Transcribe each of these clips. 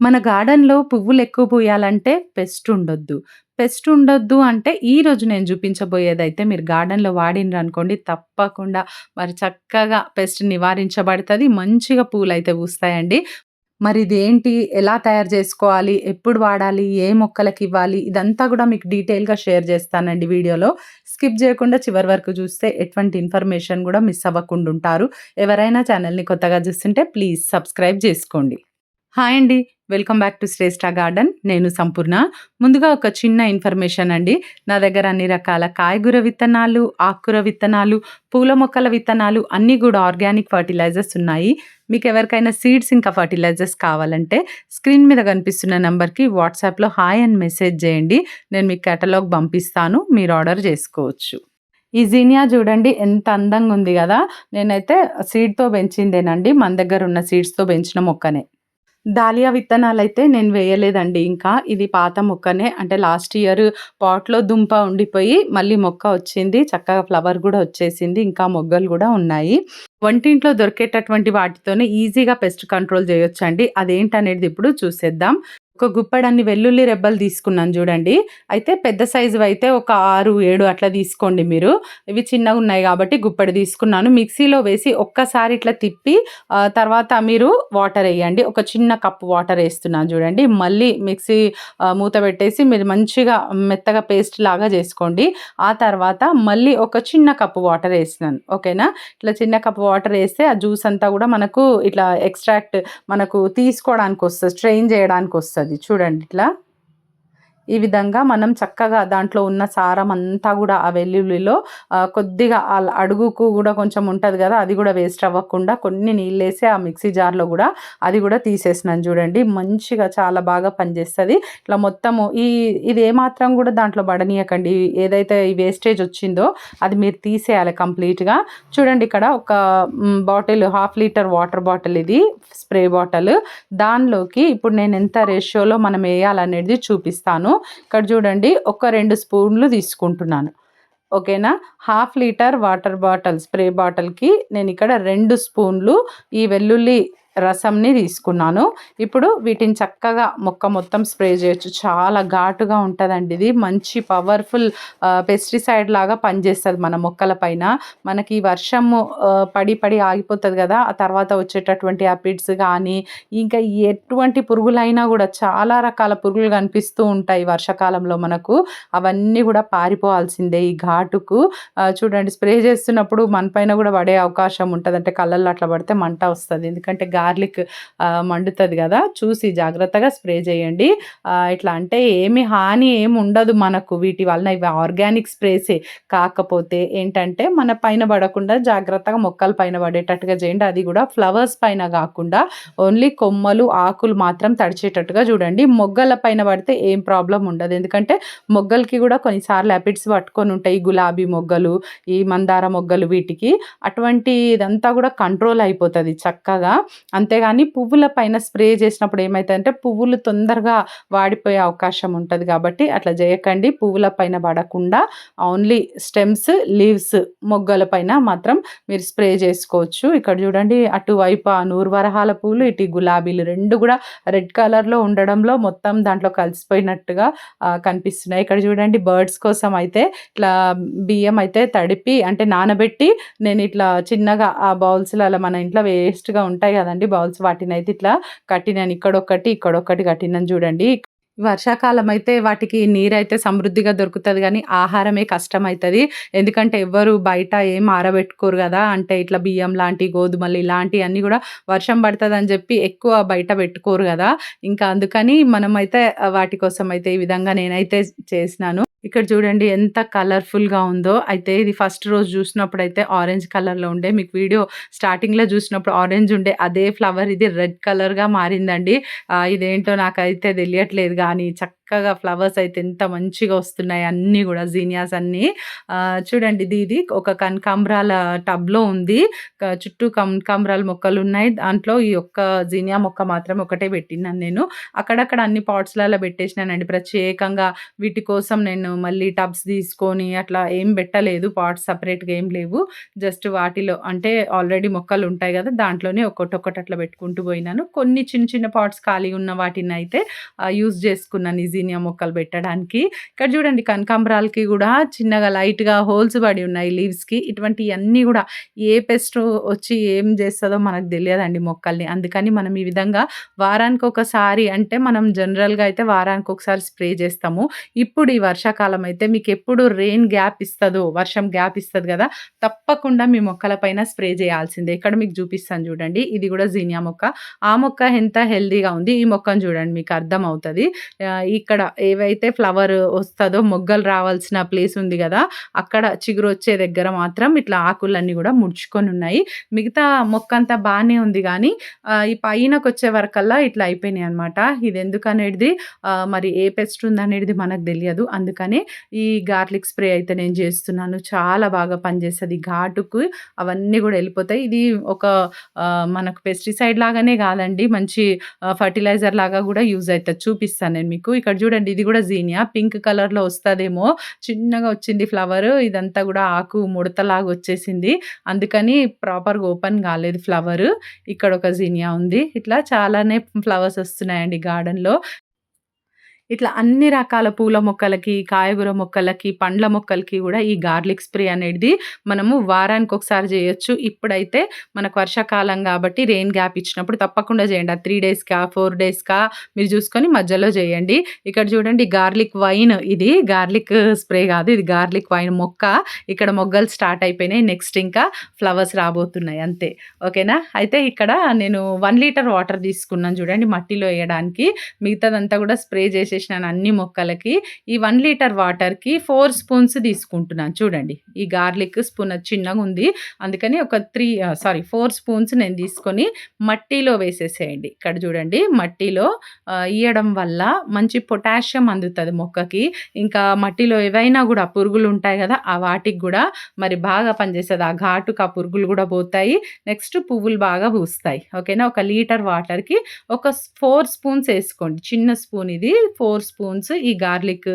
మన గార్డెన్‌లో పువ్వులు ఎక్కువ పూయాలంటే పెస్ట్ ఉండొద్దు. పెస్ట్ ఉండొద్దు అంటే ఈరోజు నేను చూపించబోయేదైతే మీరు గార్డెన్‌లో వాడినరనుకోండి తప్పకుండా మరి చక్కగా పెస్ట్ నివారించబడుతుంది మంచిగా పూలు అయితే పూస్తాయండి. మరి ఇదేంటి? ఎలా తయారు చేసుకోవాలి? ఎప్పుడు వాడాలి? ఏ మొక్కలకివ్వాలి? ఇదంతా కూడా మీకు డీటెయిల్‌గా షేర్ చేస్తానండి వీడియోలో. స్కిప్ చేయకుండా చివరి వరకు చూస్తే ఎటువంటి ఇన్ఫర్మేషన్ కూడా మిస్ అవ్వకుండా ఉంటారు. ఎవరైనా ఛానల్‌ని కొత్తగా చూస్తుంటే ప్లీజ్ సబ్స్క్రైబ్ చేసుకోండి. హాయ్ అండి. Welcome back to Shreshta garden. నేను సంపూర్ణ. ముందుగా ఒక చిన్న ఇన్ఫర్మేషన్ అండి. నా దగ్గర అన్ని రకాల కాయగూర విత్తనాలు, ఆకుకూర విత్తనాలు, పూల మొక్కల విత్తనాలు అన్నీ కూడా ఆర్గానిక్ ఫర్టిలైజర్స్ ఉన్నాయి. మీకు ఎవరికైనా సీడ్స్ ఇంకా ఫర్టిలైజర్స్ కావాలంటే స్క్రీన్ మీద కనిపిస్తున్న నెంబర్కి వాట్సాప్‌లో హాయ్ అని మెసేజ్ చేయండి. నేను మీకు కేటలాగ్ పంపిస్తాను. మీరు ఆర్డర్ చేసుకోవచ్చు. ఈ జీనియా చూడండి ఎంత అందంగా ఉంది కదా నేనైతే సీడ్‌తో పెంచిందేనండి. మన దగ్గర ఉన్న సీడ్స్‌తో పెంచిన మొక్కనే. దాలియా విత్తనాలైతే నేను వేయలేదండి ఇంకా. ఇది పాత మొక్కనే. అంటే లాస్ట్ ఇయర్ పాట్‌లో దుంప ఉండిపోయి మళ్ళీ మొక్క వచ్చింది. చక్కగా ఫ్లవర్ కూడా వచ్చేసింది. ఇంకా మొగ్గలు కూడా ఉన్నాయి. వంటింట్లో దొరికేటటువంటి వాటితోనే ఈజీగా పెస్ట్ కంట్రోల్ చేయొచ్చండి. అదేంటనేది ఇప్పుడు చూసేద్దాం. ఒక గుప్పడాన్ని వెల్లుల్లి రెబ్బలు తీసుకున్నాను చూడండి. అయితే పెద్ద సైజు అయితే ఒక 6, 7 అట్లా తీసుకోండి మీరు. ఇవి చిన్నగా ఉన్నాయి కాబట్టి గుప్పెడు తీసుకున్నాను. మిక్సీలో వేసి ఒక్కసారి ఇట్లా తిప్పి తర్వాత మీరు వాటర్ వేయండి ఒక చిన్న కప్పు వాటర్ వేస్తున్నాను చూడండి. మళ్ళీ మిక్సీ మూత పెట్టేసి మీరు మంచిగా మెత్తగా పేస్ట్ లాగా చేసుకోండి. ఆ తర్వాత మళ్ళీ ఒక చిన్న కప్పు వాటర్ వేస్తున్నాను ఓకేనా? ఇట్లా చిన్న కప్పు వాటర్ వేస్తే ఆ జ్యూస్ అంతా కూడా మనకు ఇట్లా ఎక్స్ట్రాక్ట్ మనకు తీసుకోవడానికి వస్తుంది స్ట్రెయిన్ వస్తుంది చూడండి ఇట్లా. ఈ విధంగా మనం చక్కగా దాంట్లో ఉన్న సారం అంతా కూడా ఆ వెల్లుల్లిలో కొద్దిగా అడుగుకు కూడా కొంచెం ఉంటుంది కదా అది కూడా వేస్ట్ అవ్వకుండా కొన్ని నీళ్ళేసి ఆ మిక్సీ జార్‌లో కూడా అది కూడా తీసేసినాను చూడండి. మంచిగా చాలా బాగా పనిచేస్తుంది ఇట్లా మొత్తము ఈ ఇది ఏమాత్రం కూడా దాంట్లో పడనీయకండి. ఏదైతే ఈ వేస్టేజ్ వచ్చిందో అది మీరు తీసేయాలి కంప్లీట్‌గా. చూడండి ఇక్కడ ఒక bottle half litre water bottle ఇది. Spray bottle. దానిలోకి ఇప్పుడు నేను ఎంత రేషియోలో మనం వేయాలనేది చూపిస్తాను. ఇక్కడ చూడండి ఒక రెండు స్పూన్లు తీసుకుంటున్నాను. ఓకేనా? Half litre water bottle spray బాటిల్‌కి నేను ఇక్కడ రెండు స్పూన్లు ఈ వెల్లుల్లి రసంని తీసుకున్నాను. ఇప్పుడు వీటిని చక్కగా మొక్క మొత్తం స్ప్రే చేయొచ్చు. చాలా ఘాటుగా ఉంటుందండి ఇది. మంచి పవర్‌ఫుల్ పెస్టిసైడ్ లాగా పనిచేస్తుంది మన మొక్కల పైన. మనకి వర్షము పడి పడి ఆగిపోతుంది కదా ఆ తర్వాత వచ్చేటటువంటి అపిడ్స్ కానీ ఇంకా ఎటువంటి పురుగులైనా కూడా చాలా రకాల పురుగులు కనిపిస్తూ ఉంటాయి వర్షాకాలంలో మనకు. అవన్నీ కూడా పారిపోవాల్సిందే ఈ ఘాటుకు. చూడండి స్ప్రే చేస్తున్నప్పుడు మన పైన కూడా పడే అవకాశం ఉంటుంది అంటే కళ్ళల్లో అట్లా పడితే మంట వస్తుంది ఎందుకంటే గా గార్లిక్ మండుతుంది కదా చూసి జాగ్రత్తగా స్ప్రే చేయండి. ఇట్లా అంటే ఏమి హాని ఏమి ఉండదు మనకు వీటి వలన. ఇవి ఆర్గానిక్ స్ప్రేసే. కాకపోతే ఏంటంటే మన పైన పడకుండా జాగ్రత్తగా మొక్కల పైన పడేటట్టుగా చేయండి. అది కూడా ఫ్లవర్స్ పైన కాకుండా ఓన్లీ కొమ్మలు, ఆకులు మాత్రం తడిచేటట్టుగా చూడండి. మొగ్గల పైన పడితే ఏం ప్రాబ్లం ఉండదు. ఎందుకంటే మొగ్గలకి కూడా కొన్నిసార్లు యాపిడ్స్ పట్టుకొని ఉంటాయి గులాబీ మొగ్గలు, ఈ మందార మొగ్గలు వీటికి. అటువంటి ఇదంతా కూడా కంట్రోల్ అయిపోతుంది చక్కగా. అంతేగాని పువ్వుల పైన స్ప్రే చేసినప్పుడు ఏమైతదంటే పువ్వులు తొందరగా వాడిపోయే అవకాశం ఉంటుంది కాబట్టి అట్లా చేయకండి. పువ్వుల పైన పడకుండా ఓన్లీ స్టెమ్స్, లీవ్స్ మొగ్గల పైన మాత్రం మీరు స్ప్రే చేసుకోవచ్చు. ఇక్కడ చూడండి అటువైపు ఆ నూరువరహాల పూలు, ఇటు గులాబీలు రెండు కూడా రెడ్ కలర్‌లో ఉండడంలో మొత్తం దాంట్లో కలిసిపోయినట్టుగా కనిపిస్తున్నాయి. ఇక్కడ చూడండి బర్డ్స్ కోసం అయితే ఇట్లా బియ్యం అయితే తడిపి అంటే నానబెట్టి నేను ఇట్లా చిన్నగా ఆ బౌల్స్లో అలా మన ఇంట్లో వేస్ట్‌గా ఉంటాయి కదండి చూడండి బౌల్స్ అయితే ఇట్లా కట్టినాను. ఇక్కడొక్కటి ఇక్కడొక్కటి కట్టినాను చూడండి. వర్షాకాలం అయితే వాటికి నీరైతే సమృద్ధిగా దొరుకుతుంది కానీ ఆహారమే కష్టమైతది. ఎందుకంటే ఎవ్వరు బయట ఏం ఆరబెట్టుకోరు కదా అంటే ఇట్లా బియ్యం లాంటి, గోధుమలు ఇలాంటియన్నీ కూడా వర్షం పడుతుందని చెప్పి ఎక్కువ బయట పెట్టుకోరు కదా ఇంకా అందుకని మనమైతే వాటి కోసం అయితే ఈ విధంగా నేనైతే చేసినాను. ఇక్కడ చూడండి ఎంత కలర్‌ఫుల్‌గా ఉందో. అయితే ఇది ఫస్ట్ రోజు అయితే ఆరెంజ్ కలర్‌లో ఉండే. మీకు వీడియో స్టార్టింగ్‌లో చూసినప్పుడు ఆరెంజ్ ఉండే అదే ఫ్లవర్ ఇది రెడ్ కలర్‌గా మారిందండి. ఇదేంటో నాకైతే తెలియట్లేదు కానీ చక్క చక్కగా ఫ్లవర్స్ అయితే ఎంత మంచిగా వస్తున్నాయి. అన్నీ కూడా జీనియాస్ అన్నీ. చూడండి ఇది ఇది ఒక కనకాంబరాల టబ్లో ఉంది. చుట్టూ కనకాంబరాల మొక్కలు ఉన్నాయి. దాంట్లో ఈ ఒక్క జీనియా మొక్క మాత్రం ఒకటే పెట్టినాను నేను. అక్కడక్కడ అన్ని పాట్స్లలో పెట్టేసినానండి. ప్రత్యేకంగా వీటి కోసం నేను మళ్ళీ టబ్స్ తీసుకొని అట్లా ఏం పెట్టలేదు. పాట్స్ సపరేట్గా ఏం లేవు. జస్ట్ వాటిలో అంటే ఆల్రెడీ మొక్కలు ఉంటాయి కదా దాంట్లోనే ఒక్కొక్కటి ఒక్కటి అట్లా పెట్టుకుంటూ పోయినాను. కొన్ని చిన్న చిన్న పాట్స్ ఖాళీ ఉన్న వాటిని అయితే యూజ్ చేసుకున్నాను. జీనియా మొక్కలు పెట్టడానికి. ఇక్కడ చూడండి కనకాంబరాలకి కూడా చిన్నగా లైట్గా హోల్స్ పడి ఉన్నాయి లీవ్స్కి. ఇటువంటివన్నీ కూడా ఏ పెస్ట్ వచ్చి ఏం చేస్తుందో మనకు తెలియదండి మొక్కల్ని. అందుకని మనం ఈ విధంగా వారానికి ఒకసారి అంటే మనం జనరల్గా అయితే వారానికి ఒకసారి స్ప్రే చేస్తాము. ఇప్పుడు ఈ వర్షాకాలం అయితే మీకు ఎప్పుడు రెయిన్ గ్యాప్ ఇస్తుందో వర్షం గ్యాప్ ఇస్తుంది కదా తప్పకుండా మీ మొక్కల పైన స్ప్రే చేయాల్సిందే. ఇక్కడ మీకు చూపిస్తాను చూడండి. ఇది కూడా జీనియా మొక్క. ఆ మొక్క ఎంత హెల్దీగా ఉంది? ఈ మొక్కను చూడండి మీకు అర్థం అవుతుంది ఇక్కడ ఏవైతే ఫ్లవర్ వస్తుందో మొగ్గలు రావాల్సిన ప్లేస్ ఉంది కదా అక్కడ చిగురు వచ్చే దగ్గర మాత్రం ఇట్లా ఆకులన్నీ కూడా ముడుచుకొని ఉన్నాయి. మిగతా మొక్క అంతా బాగానే ఉంది కానీ ఈ పైనకు వచ్చే వరకల్లా ఇట్లా అయిపోయినాయి అనమాట ఇది ఎందుకనేది మరి ఏ పెస్ట్ ఉందనేది మనకు తెలియదు. అందుకనే ఈ గార్లిక్ స్ప్రే అయితే నేను చేస్తున్నాను. చాలా బాగా పనిచేస్తుంది. ఘాటుకు అవన్నీ కూడా వెళ్ళిపోతాయి. ఇది ఒక మనకు పెస్టిసైడ్ లాగానే కాదండి. మంచి ఫర్టిలైజర్ లాగా కూడా యూజ్ అవుతుంది చూపిస్తాను నేను మీకు. ఇక్కడ చూడండి ఇది కూడా జీనియా. పింక్ కలర్లో వస్తుందేమో. చిన్నగా వచ్చింది ఫ్లవర్. ఇదంతా కూడా ఆకు ముడతలాగా వచ్చేసింది. అందుకని ప్రాపర్గా ఓపెన్ కాలేదు ఫ్లవర్. ఇక్కడ ఒక జీనియా ఉంది. ఇట్లా చాలానే ఫ్లవర్స్ వస్తున్నాయండి గార్డెన్లో. ఇట్లా అన్ని రకాల పూల మొక్కలకి కాయగూర మొక్కలకి పండ్ల మొక్కలకి కూడా ఈ గార్లిక్ స్ప్రే అనేది మనము వారానికి ఒకసారి చేయొచ్చు. ఇప్పుడైతే మనకు వర్షాకాలం కాబట్టి రెయిన్ గ్యాప్ ఇచ్చినప్పుడు తప్పకుండా చేయండి. ఆ త్రీ డేస్కా ఫోర్ డేస్కా మీరు చూసుకొని మధ్యలో చేయండి. ఇక్కడ చూడండి గార్లిక్ వైన్ ఇది. గార్లిక్ స్ప్రే కాదు ఇది గార్లిక్ వైన్ మొక్క. ఇక్కడ మొగ్గలు స్టార్ట్ అయిపోయినాయి. నెక్స్ట్ ఇంకా ఫ్లవర్స్ రాబోతున్నాయి అంతే. ఓకేనా? అయితే ఇక్కడ నేను వన్ లీటర్ వాటర్ తీసుకున్నాను చూడండి మట్టిలో వేయడానికి. మిగతాదంతా కూడా స్ప్రే చేసి వేసేసినాను అన్ని మొక్కలకి ఈ వన్ లీటర్ వాటర్కి ఫోర్ స్పూన్స్ తీసుకుంటున్నాను. చూడండి ఈ గార్లిక్ స్పూన్ చిన్నగా ఉంది. అందుకని ఒక త్రీ సారీ ఫోర్ స్పూన్స్ నేను తీసుకొని మట్టిలో వేసేసేయండి. ఇక్కడ చూడండి మట్టిలో ఇయ్యడం వల్ల మంచి పొటాషియం అందుతుంది మొక్కకి. ఇంకా మట్టిలో ఏవైనా కూడా పురుగులు ఉంటాయి కదా ఆ వాటికి కూడా మరి బాగా పనిచేస్తుంది. ఆ ఘాటుకు ఆ పురుగులు కూడా పోతాయి. నెక్స్ట్ పువ్వులు బాగా పూస్తాయి. ఓకేనా? ఒక లీటర్ వాటర్కి ఒక ఫోర్ స్పూన్స్ వేసుకోండి. చిన్న స్పూన్ ఇది ఫోర్ ఫోర్ స్పూన్స్ ఈ గార్లిక్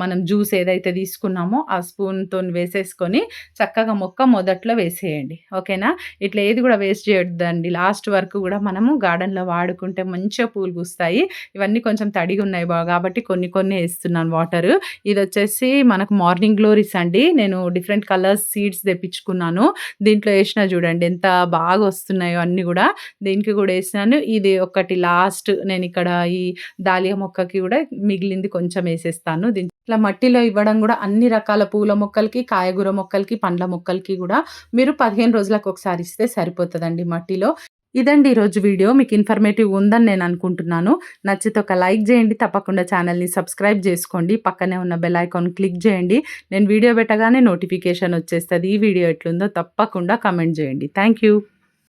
మనం జ్యూస్ ఏదైతే తీసుకున్నామో ఆ స్పూన్తో వేసేసుకొని చక్కగా మొక్క మొదట్లో వేసేయండి. ఓకేనా? ఇట్లా ఏది కూడా వేస్ట్ చేయొద్దండి. లాస్ట్ వరకు కూడా మనము గార్డెన్లో వాడుకుంటే మంచిగా పూలు పూస్తాయి. ఇవన్నీ కొంచెం తడిగా ఉన్నాయి కాబట్టి కొన్ని కొన్ని వేస్తున్నాను వాటర్. ఇది వచ్చేసి మనకు మార్నింగ్ గ్లోరీస్ అండి. నేను డిఫరెంట్ కలర్స్ సీడ్స్ తెప్పించుకున్నాను. దీంట్లో వేసిన చూడండి ఎంత బాగా వస్తున్నాయో అన్నీ కూడా. దీనికి కూడా వేసినాను. ఇది ఒకటి లాస్ట్. నేను ఇక్కడ ఈ దాలియా మొక్కకి కూడా కూడా మిగిలింది కొంచెం వేసేస్తాను. ఇట్లా మట్టిలో ఇవ్వడం కూడా అన్ని రకాల పూల మొక్కలకి కాయగూర మొక్కలకి పండ్ల మొక్కలకి కూడా మీరు పదిహేను రోజులకు ఒకసారి ఇస్తే సరిపోతుందండి మట్టిలో. ఇదండి ఈరోజు వీడియో. మీకు ఇన్ఫర్మేటివ్ ఉందని నేను అనుకుంటున్నాను. నచ్చితే ఒక లైక్ చేయండి. తప్పకుండా ఛానల్ని సబ్స్క్రైబ్ చేసుకోండి. పక్కనే ఉన్న బెల్ ఐకాన్ క్లిక్ చేయండి. నేను వీడియో పెట్టగానే నోటిఫికేషన్ వచ్చేస్తుంది. ఈ వీడియో ఎట్లుందో తప్పకుండా కమెంట్ చేయండి. Thank you.